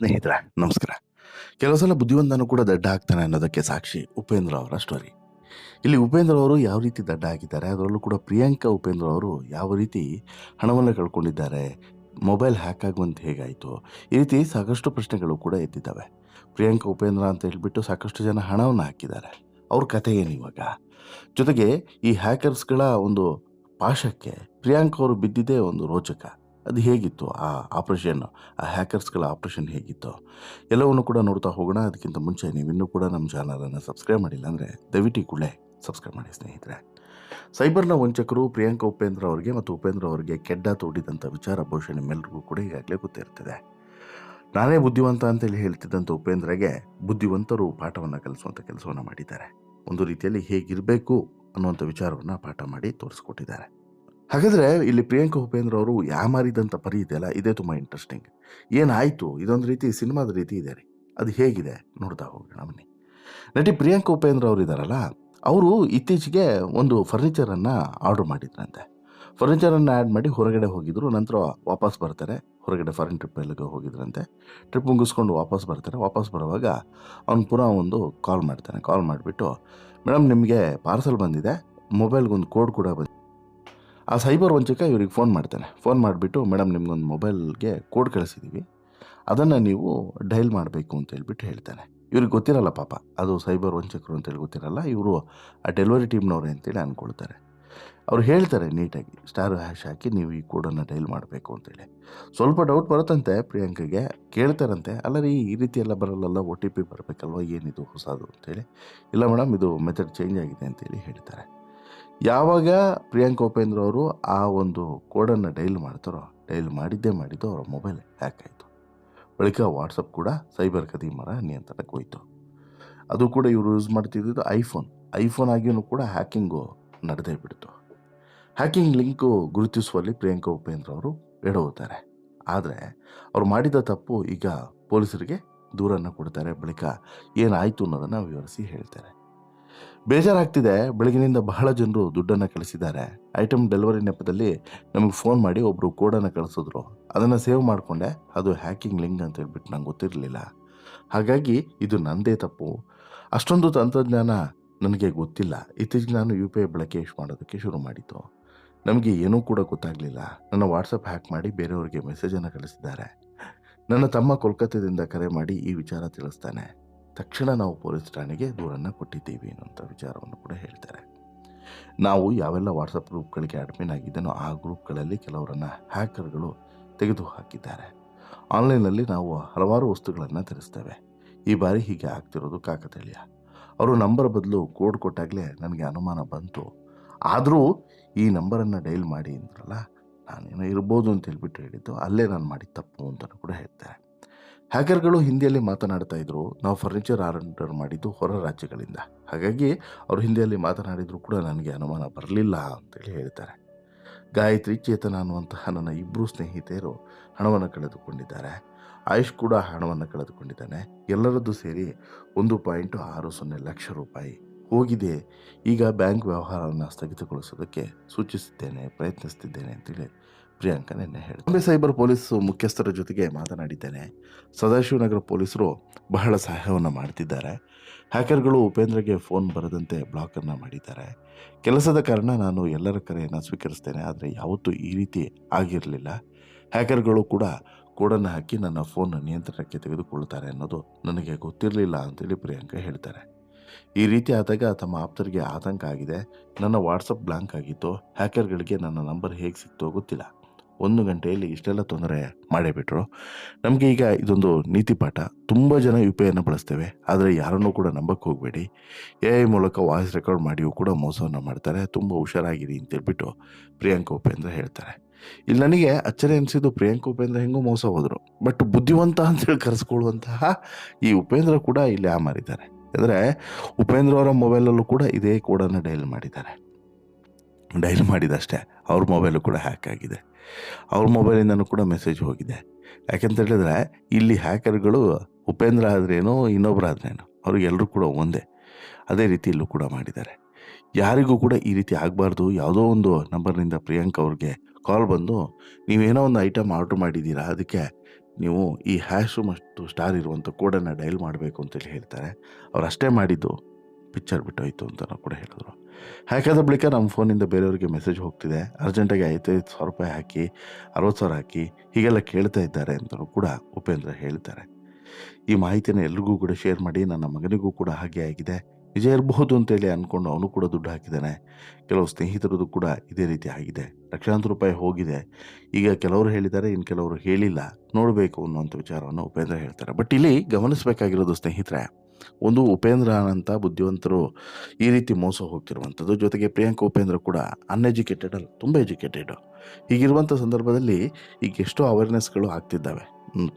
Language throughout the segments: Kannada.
ಸ್ನೇಹಿತರೆ, ನಮಸ್ಕಾರ. ಕೆಲವು ಸಲ ಬುದ್ಧಿವಂತನೂ ಕೂಡ ದಡ್ಡ ಆಗ್ತಾನೆ ಅನ್ನೋದಕ್ಕೆ ಸಾಕ್ಷಿ ಉಪೇಂದ್ರ ಅವರ ಸ್ಟೋರಿ ಇಲ್ಲಿ ಉಪೇಂದ್ರ ಅವರು ಯಾವ ರೀತಿ ದಡ್ಡ ಆಗಿದ್ದಾರೆ, ಅದರಲ್ಲೂ ಕೂಡ ಪ್ರಿಯಾಂಕಾ ಉಪೇಂದ್ರ ಅವರು ಯಾವ ರೀತಿ ಹಣವನ್ನು ಕಳ್ಕೊಂಡಿದ್ದಾರೆ ಮೊಬೈಲ್ ಹ್ಯಾಕ್ ಆಗುವಂತ ಹೇಗಾಯಿತು, ಈ ರೀತಿ ಸಾಕಷ್ಟು ಪ್ರಶ್ನೆಗಳು ಕೂಡ ಎದ್ದಿದ್ದಾವೆ ಪ್ರಿಯಾಂಕಾ ಉಪೇಂದ್ರ ಅಂತ ಹೇಳಿಬಿಟ್ಟು ಸಾಕಷ್ಟು ಜನ ಹಣವನ್ನು ಹಾಕಿದ್ದಾರೆ. ಅವ್ರ ಕಥೆ ಏನು ಇವಾಗ? ಜೊತೆಗೆ ಈ ಹ್ಯಾಕರ್ಸ್ಗಳ ಒಂದು ಪಾಶಕ್ಕೆ ಪ್ರಿಯಾಂಕಾ ಅವರು ಬಿದ್ದಿದ್ದೇ ಒಂದು ರೋಚಕ. ಅದು ಹೇಗಿತ್ತು? ಆ ಆಪ್ರೇಷನ್ ಆ ಹ್ಯಾಕರ್ಸ್ಗಳ ಆಪ್ರೇಷನ್ ಹೇಗಿತ್ತು? ಎಲ್ಲವನ್ನು ಕೂಡ ನೋಡ್ತಾ ಹೋಗೋಣ. ಅದಕ್ಕಿಂತ ಮುಂಚೆ ನೀವು ಇನ್ನೂ ಕೂಡ ನಮ್ಮ ಚಾನಲನ್ನು ಸಬ್ಸ್ಕ್ರೈಬ್ ಮಾಡಿಲ್ಲ ಅಂದರೆ ದಯವಿಟ್ಟು ಕೂಡಲೇ ಸಬ್ಸ್ಕ್ರೈಬ್ ಮಾಡಿ ಸ್ನೇಹಿತರೆ. ಸೈಬರ್ನ ವಂಚಕರು ಪ್ರಿಯಾಂಕಾ ಉಪೇಂದ್ರ ಅವರಿಗೆ ಮತ್ತು ಉಪೇಂದ್ರ ಅವರಿಗೆ ಕೆಡ್ಡ ತೋಡಿದಂಥ ವಿಚಾರ ಬಹುಶಃ ನಿಮ್ಮೆಲ್ಲರಿಗೂ ಕೂಡ ಈಗಾಗಲೇ ಗೊತ್ತಿರ್ತದೆ. ನಾನೇ ಬುದ್ಧಿವಂತ ಅಂತೇಳಿ ಹೇಳ್ತಿದ್ದಂಥ ಉಪೇಂದ್ರಗೆ ಬುದ್ಧಿವಂತರು ಪಾಠವನ್ನು ಕಲಿಸುವಂಥ ಕೆಲಸವನ್ನು ಮಾಡಿದ್ದಾರೆ. ಒಂದು ರೀತಿಯಲ್ಲಿ ಹೇಗಿರಬೇಕು ಅನ್ನುವಂಥ ವಿಚಾರವನ್ನು ಪಾಠ ಮಾಡಿ ತೋರಿಸ್ಕೊಟ್ಟಿದ್ದಾರೆ. ಹಾಗಾದರೆ ಇಲ್ಲಿ ಪ್ರಿಯಾಂಕಾ ಉಪೇಂದ್ರ ಅವರು ಯಾಮಾರಿದಂಥ ಪರಿ ಇದೆಯಲ್ಲ? ಇದೇ ತುಂಬ ಇಂಟ್ರೆಸ್ಟಿಂಗ್ ಏನಾಯಿತು? ಇದೊಂದು ರೀತಿ ಸಿನಿಮಾದ ರೀತಿ ಇದೆ ರೀ. ಅದು ಹೇಗಿದೆ? ನೋಡ್ತಾ ಹೋಗೋಣ, ಬನ್ನಿ. ನಟಿ ಪ್ರಿಯಾಂಕಾ ಉಪೇಂದ್ರ ಅವರು ಇದ್ದಾರಲ್ಲ ಅವರು ಇತ್ತೀಚೆಗೆ ಒಂದು ಫರ್ನಿಚರನ್ನು ಆರ್ಡರ್ ಮಾಡಿದ್ರಂತೆ. ಫರ್ನಿಚರನ್ನು ಆ್ಯಡ್ ಮಾಡಿ ಹೊರಗಡೆ ಹೋಗಿದ್ರು, ನಂತರ ವಾಪಸ್ ಬರ್ತಾರೆ. ಹೊರಗಡೆ ಫಾರಿನ್ ಟ್ರಿಪ್ ಎಲ್ಲಿಗೆ ಹೋಗಿದ್ರಂತೆ. ಟ್ರಿಪ್ ಮುಗಿಸ್ಕೊಂಡು ವಾಪಸ್ ಬರ್ತಾರೆ. ವಾಪಸ್ ಬರುವಾಗ ಅವ್ನು ಪುನಃ ಒಂದು ಕಾಲ್ ಮಾಡ್ತಾನೆ. ಕಾಲ್ ಮಾಡಿಬಿಟ್ಟು ಮೇಡಮ್ ನಿಮಗೆ ಪಾರ್ಸಲ್ ಬಂದಿದೆ. ಮೊಬೈಲ್ಗೊಂದು ಕೋಡ್ ಕೂಡ ಬಂದಿದೆ. ಆ ಸೈಬರ್ ವಂಚಕ ಇವ್ರಿಗೆ ಫೋನ್ ಮಾಡ್ತಾನೆ. ಫೋನ್ ಮಾಡಿಬಿಟ್ಟು, ಮೇಡಮ್, ನಿಮ್ಗೊಂದು ಮೊಬೈಲ್ಗೆ ಕೋಡ್ ಕಳಿಸಿದ್ದೀವಿ ಅದನ್ನು ನೀವು ಡೈಲ್ ಮಾಡಬೇಕು ಅಂತ ಹೇಳ್ಬಿಟ್ಟು ಹೇಳ್ತಾನೆ. ಇವ್ರಿಗೆ ಗೊತ್ತಿರಲ್ಲ ಪಾಪ. ಅದು ಸೈಬರ್ ವಂಚಕರು ಅಂತೇಳಿ ಗೊತ್ತಿರಲ್ಲ. ಇವರು ಆ ಡೆಲಿವರಿ ಟೀಮ್ನವ್ರೆ ಅಂತೇಳಿ ಅಂದ್ಕೊಳ್ತಾರೆ ಅವ್ರು ಹೇಳ್ತಾರೆ ನೀಟಾಗಿ, ಸ್ಟಾರ್ ಹ್ಯಾಶ್ ಹಾಕಿ ನೀವು ಈ ಕೋಡನ್ನು ಡೈಲ್ ಮಾಡಬೇಕು ಅಂತೇಳಿ ಸ್ವಲ್ಪ ಡೌಟ್ ಬರುತ್ತಂತೆ ಪ್ರಿಯಾಂಕಗೆ. ಕೇಳ್ತಾರಂತೆ. ಅಲ್ಲ ರೀ, ಈ ರೀತಿ ಎಲ್ಲ ಬರಲ್ಲಲ್ಲ, ಒ ಟಿ ಪಿ ಬರಬೇಕಲ್ವ, ಏನಿದು ಹೊಸದು ಅಂತೇಳಿ ಇಲ್ಲ ಮೇಡಮ್, ಇದು ಮೆಥಡ್ ಚೇಂಜ್ ಆಗಿದೆ ಅಂತೇಳಿ ಹೇಳ್ತಾರೆ. ಯಾವಾಗ ಪ್ರಿಯಾಂಕ ಉಪೇಂದ್ರ ಅವರು ಆ ಒಂದು ಕೋಡನ್ನು ಡೈಲ್ ಮಾಡ್ತಾರೋ, ಡೈಲ್ ಮಾಡಿದ್ದೇ ಮಾಡಿದ್ದು ಅವರ ಮೊಬೈಲ್ ಹ್ಯಾಕ್ ಆಯಿತು. ಬಳಿಕ ವಾಟ್ಸಪ್ ಕೂಡ ಸೈಬರ್ ಕದೀಮರ ನಿಯಂತ್ರಣಕ್ಕೆ ಹೋಯಿತು. ಅದು ಕೂಡ ಇವರು ಯೂಸ್ ಮಾಡ್ತಿದ್ದು ಐಫೋನ್. ಐಫೋನ್ ಆಗಿಯೂ ಕೂಡ ಹ್ಯಾಕಿಂಗು ನಡೆದೇ ಬಿಡ್ತು. ಹ್ಯಾಕಿಂಗ್ ಲಿಂಕು ಗುರುತಿಸುವಲ್ಲಿ ಪ್ರಿಯಾಂಕಾ ಉಪೇಂದ್ರ ಅವರು ಎಡವುತ್ತಾರೆ ಆದರೆ ಅವರು ಮಾಡಿದ ತಪ್ಪು ಈಗ ಪೊಲೀಸರಿಗೆ ದೂರನ್ನು ಕೊಡ್ತಾರೆ. ಬಳಿಕ ಏನಾಯಿತು ಅನ್ನೋದನ್ನು ವಿವರಿಸಿ ಹೇಳ್ತಾರೆ. ಬೇಜಾರಾಗ್ತಿದೆ. ಬೆಳಗಿನಿಂದ ಬಹಳ ಜನರು ದುಡ್ಡನ್ನು ಕಳಿಸಿದ್ದಾರೆ. ಐಟಮ್ ಡೆಲಿವರಿ ನೆಪದಲ್ಲಿ ನಮಗೆ ಫೋನ್ ಮಾಡಿ ಒಬ್ಬರು ಕೋಡನ್ನು ಕಳಿಸಿದ್ರು. ಅದನ್ನು ಸೇವ್ ಮಾಡಿಕೊಂಡೆ. ಅದು ಹ್ಯಾಕಿಂಗ್ ಲಿಂಕ್ ಅಂತ ಹೇಳ್ಬಿಟ್ಟು ನಂಗೆ ಗೊತ್ತಿರಲಿಲ್ಲ. ಹಾಗಾಗಿ ಇದು ನನ್ನದೇ ತಪ್ಪು. ಅಷ್ಟೊಂದು ತಂತ್ರಜ್ಞಾನ ನನಗೆ ಗೊತ್ತಿಲ್ಲ. ಇತ್ತೀಚೆಗೆ ನಾನು ಯು ಪಿ ಐ ಬಳಕೆ ಮಾಡೋದಕ್ಕೆ ಶುರು ಮಾಡಿತು ನಮಗೆ ಏನೂ ಕೂಡ ಗೊತ್ತಾಗಲಿಲ್ಲ. ನನ್ನ ವಾಟ್ಸಪ್ ಹ್ಯಾಕ್ ಮಾಡಿ ಬೇರೆಯವರಿಗೆ ಮೆಸೇಜನ್ನು ಕಳಿಸಿದ್ದಾರೆ. ನನ್ನ ತಮ್ಮ ಕೋಲ್ಕತ್ತಾದಿಂದ ಕರೆ ಮಾಡಿ ಈ ವಿಚಾರ ತಿಳಿಸ್ತಾನೆ. ತಕ್ಷಣ ನಾವು ಪೊಲೀಸ್ ಠಾಣೆಗೆ ದೂರನ್ನು ಕೊಟ್ಟಿದ್ದೀವಿ ಅನ್ನೋಂಥ ವಿಚಾರವನ್ನು ಕೂಡ ಹೇಳ್ತಾರೆ. ನಾವು ಯಾವೆಲ್ಲ ವಾಟ್ಸಪ್ ಗ್ರೂಪ್ಗಳಿಗೆ ಅಡ್ಮಿನ್ ಆಗಿದ್ದೇನೋ ಆ ಗ್ರೂಪ್ಗಳಲ್ಲಿ ಕೆಲವರನ್ನು ಹ್ಯಾಕರ್ಗಳು ತೆಗೆದು ಹಾಕಿದ್ದಾರೆ ಆನ್ಲೈನಲ್ಲಿ ನಾವು ಹಲವಾರು ವಸ್ತುಗಳನ್ನು ತರಿಸ್ತೇವೆ. ಈ ಬಾರಿ ಹೀಗೆ ಆಗ್ತಿರೋದು ಕಾಕತಳಿಯ. ಅವರು ನಂಬರ್ ಬದಲು ಕೋಡ್ ಕೊಟ್ಟಾಗಲೇ ನನಗೆ ಅನುಮಾನ ಬಂತು. ಆದರೂ ಈ ನಂಬರನ್ನು ಡೈಲ್ ಮಾಡಿ ಅಂದ್ರಲ್ಲ ನಾನೇನೋ ಇರ್ಬೋದು ಅಂತ ಹೇಳ್ಬಿಟ್ಟು ಹೇಳಿದ್ದು ಅಲ್ಲೇ ನಾನು ಮಾಡಿದ ತಪ್ಪು ಅಂತಲೂ ಕೂಡ ಹೇಳ್ತಾರೆ. ಹ್ಯಾಕರ್ಗಳು ಹಿಂದಿಯಲ್ಲಿ ಮಾತನಾಡ್ತಾ ಇದ್ರು, ನಾವು ಫರ್ನಿಚರ್ ಆರ್ಡರ್ ಮಾಡಿದ್ದು ಹೊರ ರಾಜ್ಯಗಳಿಂದ. ಹಾಗಾಗಿ ಅವರು ಹಿಂದಿಯಲ್ಲಿ ಮಾತನಾಡಿದ್ರು ಕೂಡ ನನಗೆ ಅನುಮಾನ ಬರಲಿಲ್ಲ ಅಂತೇಳಿ ಹೇಳ್ತಾರೆ. ಗಾಯತ್ರಿ, ಚೇತನ ಅನ್ನುವಂತಹ ನನ್ನ ಇಬ್ಬರು ಸ್ನೇಹಿತೆಯರು ಹಣವನ್ನು ಕಳೆದುಕೊಂಡಿದ್ದಾರೆ. ಆಯುಷ್ ಕೂಡ ಹಣವನ್ನು ಕಳೆದುಕೊಂಡಿದ್ದಾನೆ. ಎಲ್ಲರದ್ದು ಸೇರಿ ಒಂದು ಪಾಯಿಂಟ್ ಆರು ಸೊನ್ನೆ ಲಕ್ಷ ರೂಪಾಯಿ ಹೋಗಿದೆ. ಈಗ ಬ್ಯಾಂಕ್ ವ್ಯವಹಾರವನ್ನು ಸ್ಥಗಿತಗೊಳಿಸೋದಕ್ಕೆ ಸೂಚಿಸಿದ್ದೇನೆ ಪ್ರಯತ್ನಿಸ್ತಿದ್ದೇನೆ ಅಂತೇಳಿ ಪ್ರಿಯಾಂಕಾ ನಿನ್ನೆ ಹೇಳಿ ಬಾಂಬೆ ಸೈಬರ್ ಪೊಲೀಸ್ ಮುಖ್ಯಸ್ಥರ ಜೊತೆಗೆ ಮಾತನಾಡಿದ್ದೇನೆ. ಸದಾಶಿವನಗರ ಪೊಲೀಸರು ಬಹಳ ಸಹಾಯವನ್ನು ಮಾಡ್ತಿದ್ದಾರೆ. ಹ್ಯಾಕರ್ಗಳು ಉಪೇಂದ್ರಗೆ ಫೋನ್ ಬರದಂತೆ ಬ್ಲಾಕನ್ನು ಮಾಡಿದ್ದಾರೆ. ಕೆಲಸದ ಕಾರಣ ನಾನು ಎಲ್ಲರ ಕರೆಯನ್ನು ಸ್ವೀಕರಿಸ್ತೇನೆ, ಆದರೆ ಯಾವತ್ತೂ ಈ ರೀತಿ ಆಗಿರಲಿಲ್ಲ. ಹ್ಯಾಕರ್ಗಳು ಕೂಡ ಕೋಡನ್ನು ಹಾಕಿ ನನ್ನ ಫೋನ್ ನಿಯಂತ್ರಣಕ್ಕೆ ತೆಗೆದುಕೊಳ್ಳುತ್ತಾರೆ ಅನ್ನೋದು ನನಗೆ ಗೊತ್ತಿರಲಿಲ್ಲ ಅಂತೇಳಿ ಪ್ರಿಯಾಂಕಾ ಹೇಳ್ತಾರೆ. ಈ ರೀತಿ ಆದಾಗ ತಮ್ಮ ಆಪ್ತರಿಗೆ ಆತಂಕ ಆಗಿದೆ. ನನ್ನ ವಾಟ್ಸಪ್ ಬ್ಲಾಂಕ್ ಆಗಿತ್ತು. ಹ್ಯಾಕರ್ಗಳಿಗೆ ನನ್ನ ನಂಬರ್ ಹೇಗೆ ಸಿಕ್ತೋ ಗೊತ್ತಿಲ್ಲ. ಒಂದು ಗಂಟೆಯಲ್ಲಿ ಇಷ್ಟೆಲ್ಲ ತೊಂದರೆ ಮಾಡೇ ಬಿಟ್ರು. ನಮಗೆ ಈಗ ಇದೊಂದು ನೀತಿ ಪಾಠ. ತುಂಬ ಜನ ಯು ಪಿ ಐನ ಬಳಸ್ತೇವೆ. ಆದರೆ ಯಾರನ್ನೂ ಕೂಡ ನಂಬಕ್ಕೆ ಹೋಗಬೇಡಿ. ಎ ಐ ಮೂಲಕ ವಾಯ್ಸ್ ರೆಕಾರ್ಡ್ ಮಾಡಿಯೂ ಕೂಡ ಮೋಸವನ್ನು ಮಾಡ್ತಾರೆ. ತುಂಬ ಹುಷಾರಾಗಿರಿ ಅಂತೇಳ್ಬಿಟ್ಟು ಪ್ರಿಯಾಂಕಾ ಉಪೇಂದ್ರ ಹೇಳ್ತಾರೆ. ಇಲ್ಲಿ ನನಗೆ ಅಚ್ಚರಿ ಅನಿಸಿದ್ದು ಪ್ರಿಯಾಂಕಾ ಉಪೇಂದ್ರ ಹೆಂಗೂ ಮೋಸ ಹೋದರು. ಬಟ್ ಬುದ್ಧಿವಂತ ಅಂತೇಳಿ ಕರೆಸ್ಕೊಳ್ಳುವಂತಹ ಈ ಉಪೇಂದ್ರ ಕೂಡ ಇಲ್ಲಿ ಆ ಮಾರಿದ್ದಾರೆ. ಅಂದರೆ ಉಪೇಂದ್ರ ಅವರ ಮೊಬೈಲಲ್ಲೂ ಕೂಡ ಇದೇ ಕೋಡನ್ನು ಡೈಲ್ ಮಾಡಿದ್ದಾರೆ. ಡೈಲ್ ಮಾಡಿದಷ್ಟೇ, ಅವ್ರ ಮೊಬೈಲು ಕೂಡ ಹ್ಯಾಕ್ ಆಗಿದೆ. ಅವ್ರ ಮೊಬೈಲಿಂದನೂ ಕೂಡ ಮೆಸೇಜ್ ಹೋಗಿದೆ. ಯಾಕೆಂತ ಹೇಳಿದ್ರೆ, ಇಲ್ಲಿ ಹ್ಯಾಕರ್ಗಳು ಉಪೇಂದ್ರ ಆದ್ರೇನು, ಇನ್ನೊಬ್ರು ಆದ್ರೇನೋ ಅವ್ರಿಗೆಲ್ಲರೂ ಕೂಡ ಒಂದೇ. ಅದೇ ರೀತಿ ಇಲ್ಲೂ ಕೂಡ ಮಾಡಿದ್ದಾರೆ. ಯಾರಿಗೂ ಕೂಡ ಈ ರೀತಿ ಆಗಬಾರ್ದು. ಯಾವುದೋ ಒಂದು ನಂಬರ್ನಿಂದ ಪ್ರಿಯಾಂಕ್ ಅವ್ರಿಗೆ ಕಾಲ್ ಬಂದು, ನೀವೇನೋ ಒಂದು ಐಟಮ್ ಆರ್ಡ್ರ್ ಮಾಡಿದ್ದೀರಾ, ಅದಕ್ಕೆ ನೀವು ಈ ಹ್ಯಾಶು ಮತ್ತು ಸ್ಟಾರ್ ಇರುವಂಥ ಕೋಡನ್ನು ಡೈಲ್ ಮಾಡಬೇಕು ಅಂತೇಳಿ ಹೇಳ್ತಾರೆ. ಅವ್ರು ಅಷ್ಟೇ ಮಾಡಿದ್ದು ಪಿಕ್ಚರ್ ಬಿಟ್ಟೋಯ್ತು ಅಂತಲೂ ಕೂಡ ಹೇಳಿದ್ರು. ಹಾಕಾದ ಬಳಿಕ ನಮ್ಮ ಫೋನಿಂದ ಬೇರೆಯವರಿಗೆ ಮೆಸೇಜ್ ಹೋಗ್ತಿದೆ. ಅರ್ಜೆಂಟಾಗಿ ಐದೈದು ಸಾವಿರ ರೂಪಾಯಿ ಹಾಕಿ, ಅರವತ್ತು ಸಾವಿರ ಹಾಕಿ, ಹೀಗೆಲ್ಲ ಕೇಳ್ತಾ ಇದ್ದಾರೆ ಅಂತಲೂ ಕೂಡ ಉಪೇಂದ್ರ ಹೇಳ್ತಾರೆ ಈ ಮಾಹಿತಿನ ಎಲ್ರಿಗೂ ಕೂಡ ಶೇರ್ ಮಾಡಿ, ನನ್ನ ಮಗನಿಗೂ ಕೂಡ ಹಾಗೆ ಆಗಿದೆ. ನಿಜ ಇರಬಹುದು ಅಂತೇಳಿ ಅಂದ್ಕೊಂಡು ಅವನು ಕೂಡ ದುಡ್ಡು ಹಾಕಿದ್ದಾನೆ. ಕೆಲವು ಸ್ನೇಹಿತರದ್ದು ಕೂಡ ಇದೇ ರೀತಿ ಆಗಿದೆ. ಲಕ್ಷಾಂತರ ರೂಪಾಯಿ ಹೋಗಿದೆ. ಈಗ ಕೆಲವರು ಹೇಳಿದ್ದಾರೆ, ಇನ್ನು ಕೆಲವರು ಹೇಳಿಲ್ಲ. ನೋಡಬೇಕು ಅನ್ನುವಂಥ ವಿಚಾರವನ್ನು ಉಪೇಂದ್ರ ಹೇಳ್ತಾರೆ. ಬಟ್ ಇಲ್ಲಿ ಗಮನಿಸಬೇಕಾಗಿರೋದು ಸ್ನೇಹಿತರೆ ಒಂದು ಉಪೇಂದ್ರ ಅಂತ ಬುದ್ಧಿವಂತರು ಈ ರೀತಿ ಮೋಸ ಹೋಗ್ತಿರುವಂಥದ್ದು. ಜೊತೆಗೆ ಪ್ರಿಯಾಂಕ ಉಪೇಂದ್ರ ಕೂಡ ಅನ್ಎಜುಕೇಟೆಡ್ ಅಲ್ಲ, ತುಂಬ ಎಜುಕೇಟೆಡ್ ಹೀಗಿರುವಂಥ ಸಂದರ್ಭದಲ್ಲಿ ಈಗ ಎಷ್ಟೋ ಅವೇರ್ನೆಸ್ಗಳು ಆಗ್ತಿದ್ದಾವೆ.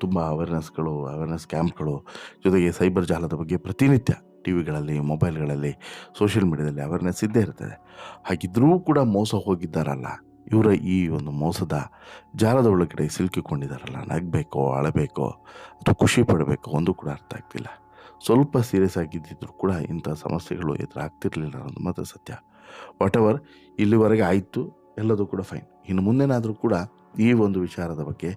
ತುಂಬ ಅವೇರ್ನೆಸ್ಗಳು ಅವೇರ್ನೆಸ್ ಕ್ಯಾಂಪ್ಗಳು ಜೊತೆಗೆ ಸೈಬರ್ ಜಾಲದ ಬಗ್ಗೆ ಪ್ರತಿನಿತ್ಯ ಟಿ ವಿಗಳಲ್ಲಿ ಮೊಬೈಲ್ಗಳಲ್ಲಿ ಸೋಷಿಯಲ್ ಮೀಡಿಯಾದಲ್ಲಿ ಅವೇರ್ನೆಸ್ ಇದ್ದೇ ಇರ್ತದೆ. ಹಾಗಿದ್ರೂ ಕೂಡ ಮೋಸ ಹೋಗಿದ್ದಾರಲ್ಲ, ಇವರ ಈ ಒಂದು ಮೋಸದ ಜಾಲದ ಒಳಗಡೆ ಸಿಲುಕಿಕೊಂಡಿದ್ದಾರಲ್ಲ, ನಗಬೇಕೋ, ಅಳಬೇಕೋ, ಅಥವಾ ಖುಷಿ ಪಡಬೇಕೋ, ಒಂದು ಕೂಡ ಅರ್ಥ ಆಗ್ತಿಲ್ಲ. ಸ್ವಲ್ಪ ಸೀರಿಯಸ್ ಆಗಿದ್ದಿದ್ರು ಕೂಡ ಇಂಥ ಸಮಸ್ಯೆಗಳು ಎದುರಾಗ್ತಿರಲಿಲ್ಲ ಅನ್ನೋದು ಮಾತ್ರ ಸತ್ಯ. ವಾಟ್ ಎವರ್ ಇಲ್ಲಿವರೆಗೆ ಆಯಿತು, ಎಲ್ಲದೂ ಕೂಡ ಫೈನ್ ಇನ್ನು ಮುಂದೆನಾದರೂ ಕೂಡ ಈ ಒಂದು ವಿಚಾರದ ಬಗ್ಗೆ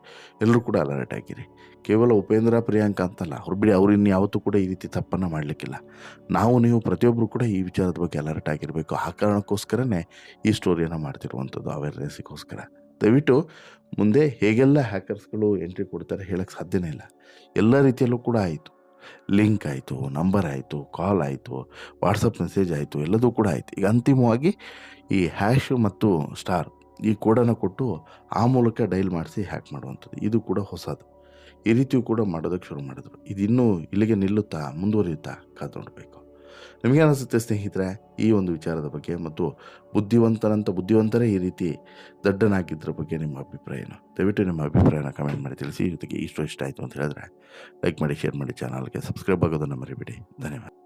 ಎಲ್ಲರೂ ಕೂಡ ಅಲರ್ಟ್ ಆಗಿರಿ. ಕೇವಲ ಉಪೇಂದ್ರ, ಪ್ರಿಯಾಂಕ ಅಂತಲ್ಲ, ಅವ್ರು ಬಿಡಿ ಅವ್ರು ಇನ್ನು ಯಾವತ್ತೂ ಕೂಡ ಈ ರೀತಿ ತಪ್ಪನ್ನು ಮಾಡಲಿಕ್ಕಿಲ್ಲ. ನಾವು, ನೀವು ಪ್ರತಿಯೊಬ್ಬರು ಕೂಡ ಈ ವಿಚಾರದ ಬಗ್ಗೆ ಅಲರ್ಟ್ ಆಗಿರಬೇಕು. ಆ ಕಾರಣಕ್ಕೋಸ್ಕರನೇ ಈ ಸ್ಟೋರಿಯನ್ನು ಮಾಡ್ತಿರುವಂಥದ್ದು ಅವೇರ್ನೆಸ್ಗೋಸ್ಕರ ದಯವಿಟ್ಟು ಮುಂದೆ ಹೇಗೆಲ್ಲ ಹ್ಯಾಕರ್ಸ್ಗಳು ಎಂಟ್ರಿ ಕೊಡ್ತಾರೆ ಹೇಳಕ್ಕೆ ಸಾಧ್ಯನೇ ಇಲ್ಲ. ಎಲ್ಲ ರೀತಿಯಲ್ಲೂ ಕೂಡ ಆಯಿತು. ಲಿಂಕ್ ಆಯಿತು, ನಂಬರ್ ಆಯಿತು, ಕಾಲ್ ಆಯಿತು, ವಾಟ್ಸಪ್ ಮೆಸೇಜ್ ಆಯಿತು, ಎಲ್ಲದೂ ಕೂಡ ಆಯಿತು. ಈಗ ಅಂತಿಮವಾಗಿ ಈ ಹ್ಯಾಶ್ ಮತ್ತು ಸ್ಟಾರ್ ಈ ಕೋಡನ್ನು ಕೊಟ್ಟು ಆ ಮೂಲಕ ಡೈಲ್ ಮಾಡಿಸಿ ಹ್ಯಾಕ್ ಮಾಡುವಂಥದ್ದು. ಇದು ಕೂಡ ಹೊಸದು. ಈ ರೀತಿಯೂ ಕೂಡ ಮಾಡೋದಕ್ಕೆ ಶುರು ಮಾಡಿದ್ರು. ಇದು ಇಲ್ಲಿಗೆ ನಿಲ್ಲುತ್ತಾ, ಮುಂದುವರಿಯುತ್ತಾ ಕಾದು ನೋಡಬೇಕು. ನಿಮಗೆ ಅನಿಸುತ್ತೆ ಸ್ನೇಹಿತರೆ, ಈ ಒಂದು ವಿಚಾರದ ಬಗ್ಗೆ ಮತ್ತು ಬುದ್ಧಿವಂತನಂತ ಬುದ್ಧಿವಂತರೇ ಈ ರೀತಿ ದಡ್ಡನಾಗಿದ್ದರ ಬಗ್ಗೆ ನಿಮ್ಮ ಅಭಿಪ್ರಾಯ ಏನು ದಯವಿಟ್ಟು ನಿಮ್ಮ ಅಭಿಪ್ರಾಯನ ಕಮೆಂಟ್ ಮಾಡಿ ತಿಳಿಸಿ. ಜೊತೆಗೆ ಇಷ್ಟು ಇಷ್ಟ ಆಯಿತು ಅಂತ ಹೇಳಿದ್ರೆ ಲೈಕ್ ಮಾಡಿ ಶೇರ್ ಮಾಡಿ ಚಾನಲ್ಗೆ ಸಬ್ಸ್ಕ್ರೈಬ್ ಆಗೋದನ್ನು ಮರಿಬೇಡಿ. ಧನ್ಯವಾದ.